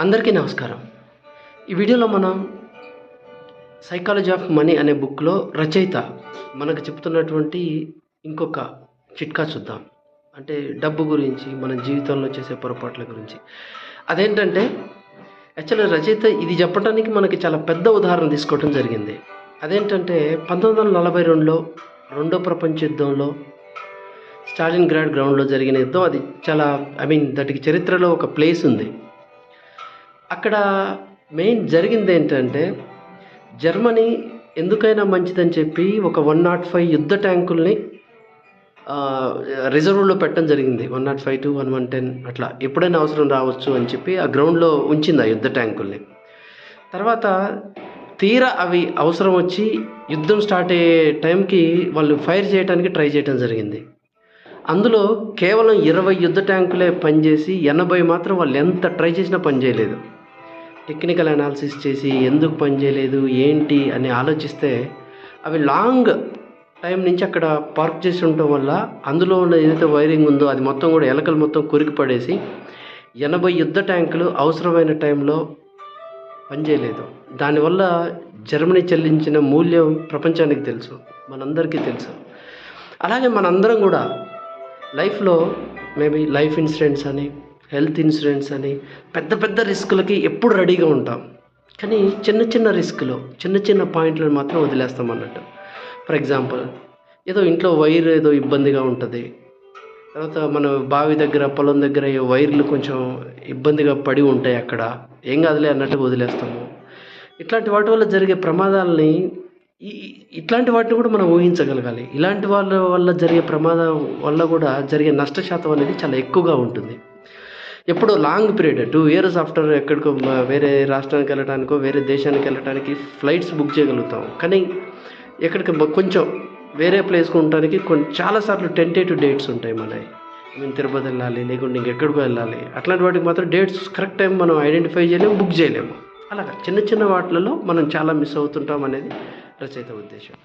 అందరికీ నమస్కారం. ఈ వీడియోలో మనం సైకాలజీ ఆఫ్ మనీ అనే బుక్లో రచయిత మనకు చెప్తున్నటువంటి ఇంకొక చిట్కా చూద్దాం. అంటే డబ్బు గురించి మన జీవితంలో చేసే పొరపాట్ల గురించి. అదేంటంటే యాక్చువల్గా రచయిత ఇది చెప్పడానికి మనకి చాలా పెద్ద ఉదాహరణ తీసుకోవడం జరిగింది. అదేంటంటే పంతొమ్మిది వందల నలభై రెండులో రెండో ప్రపంచ యుద్ధంలో స్టాలిన్ గ్రాడ్ గ్రౌండ్లో జరిగిన యుద్ధం. అది చాలా ఐ మీన్ దానికి చరిత్రలో ఒక ప్లేస్ ఉంది. అక్కడ మెయిన్ జరిగింది ఏంటంటే జర్మనీ ఎందుకైనా మంచిదని చెప్పి ఒక వన్ నాట్ ఫైవ్ యుద్ధ ట్యాంకుల్ని రిజర్వ్లో పెట్టడం జరిగింది. One nought five two one one ten అట్లా. ఎప్పుడైనా అవసరం రావచ్చు అని చెప్పి ఆ గ్రౌండ్లో ఉంచింది ఆ యుద్ధ ట్యాంకుల్ని. తర్వాత తీరా అవి అవసరం వచ్చి యుద్ధం స్టార్ట్ అయ్యే టైంకి వాళ్ళు ఫైర్ చేయడానికి ట్రై చేయడం జరిగింది. అందులో కేవలం ఇరవై యుద్ధ ట్యాంకులే పనిచేసి ఎనభై మాత్రం వాళ్ళు ఎంత ట్రై చేసినా పనిచేయలేదు. టెక్నికల్ అనాలిసిస్ చేసి ఎందుకు పనిచేయలేదు ఏంటి అని ఆలోచిస్తే అవి లాంగ్ టైం నుంచి అక్కడ పార్క్ చేసి ఉండటం వల్ల అందులో ఉన్న ఏదైతే వైరింగ్ ఉందో అది మొత్తం కూడా ఎలకలు మొత్తం కొరికి పడేసి ఎనభై యుద్ధ ట్యాంకులు అవసరమైన టైంలో పనిచేయలేదు దానివల్ల జర్మనీ చెల్లించిన మూల్యం ప్రపంచానికి తెలుసు మనందరికీ తెలుసు. అలాగే మనందరం కూడా లైఫ్లో మేబీ లైఫ్ ఇన్సూరెన్స్ అని హెల్త్ ఇన్సూరెన్స్ అని పెద్ద పెద్ద రిస్కులకి ఎప్పుడు రెడీగా ఉంటాం. కానీ చిన్న చిన్న రిస్క్లో చిన్న చిన్న పాయింట్లను మాత్రం వదిలేస్తాం అన్నట్టు. ఫర్ ఎగ్జాంపుల్ ఏదో ఇంట్లో వైర్ ఏదో ఇబ్బందిగా ఉంటుంది. తర్వాత మన బావి దగ్గర పొలం దగ్గర వైర్లు కొంచెం ఇబ్బందిగా పడి ఉంటాయి అక్కడ. ఏం కాదులే అన్నట్టు వదిలేస్తాము. ఇట్లాంటి వాటి వల్ల జరిగే ప్రమాదాలని ఈ ఇట్లాంటి వాటిని కూడా మనం ఊహించగలగాలి. ఇలాంటి వాళ్ళ వల్ల జరిగే ప్రమాదం వల్ల కూడా జరిగే నష్ట శాతం అనేది చాలా ఎక్కువగా ఉంటుంది. ఎప్పుడో long period two years after ఎక్కడికో వేరే రాష్ట్రానికి వెళ్ళడానికో వేరే దేశానికి వెళ్ళడానికి ఫ్లైట్స్ బుక్ చేయగలుగుతాం. కానీ ఎక్కడికి కొంచెం వేరే ప్లేస్కి ఉండటానికి కొన్ని చాలాసార్లు టెంటేటివ్ డేట్స్ ఉంటాయి మనవి మేము తిరుపతి వెళ్ళాలి లేకుంటే ఇంకెక్కడికో వెళ్ళాలి. అట్లాంటి వాటికి మాత్రం డేట్స్ కరెక్ట్ టైం మనం ఐడెంటిఫై చేయలేము బుక్ చేయలేము. అలాగా. చిన్న చిన్న వాటిలలో మనం చాలా మిస్ అవుతుంటాం అనేది రచయిత ఉద్దేశం.